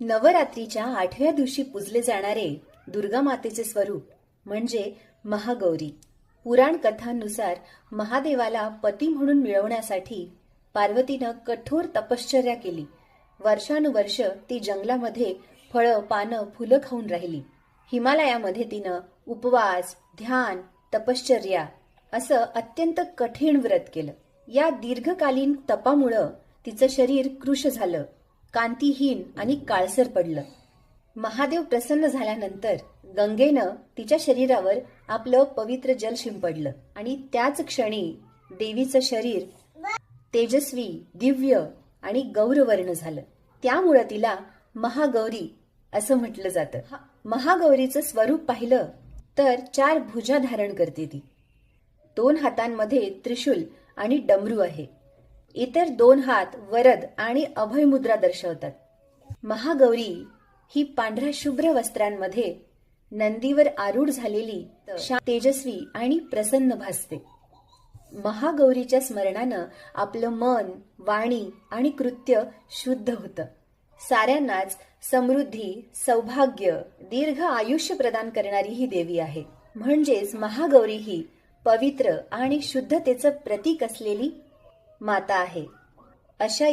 नवरात्रीच्या आठव्या दिवशी पूजले जाणारे दुर्गा मातेचे स्वरूप म्हणजे महागौरी. पुराण कथांनुसार महादेवाला पती म्हणून मिळवण्यासाठी पार्वतीनं कठोर तपश्चर्या केली. वर्षानुवर्ष ती जंगलामध्ये फळं पानं फुलं खाऊन राहिली. हिमालयामध्ये तिनं उपवास ध्यान तपश्चर्या असं अत्यंत कठीण व्रत केलं. या दीर्घकालीन तपामुळं तिचं शरीर कृश झालं. कांतीहीन आणि काळसर पडलं. महादेव प्रसन्न झाल्यानंतर गंगेनं तिच्या शरीरावर आपलं पवित्र जल शिंपडलं आणि त्याच क्षणी देवीचं शरीर तेजस्वी दिव्य आणि गौरवर्ण झालं. त्यामुळं तिला महागौरी असं म्हटलं जातं. महागौरीचं स्वरूप पाहिलं तर चार भुजा धारण करते ती. दोन हातांमध्ये त्रिशूल आणि डमरू आहे. इतर दोन हात वरद आणि अभय मुद्रा दर्शवतात. महागौरी ही पांढऱ्या शुभ्र वस्त्रांमध्ये नंदीवर आरूढ झालेली तेजस्वी आणि प्रसन्न भासते. महागौरीच्या स्मरणानं आपलं मन वाणी आणि कृत्य शुद्ध होतं. साऱ्यांनाच समृद्धी सौभाग्य दीर्घ आयुष्य प्रदान करणारी ही देवी आहे. म्हणजेच महागौरी ही पवित्र आणि शुद्धतेचं प्रतीक असलेली माता आहे. अशा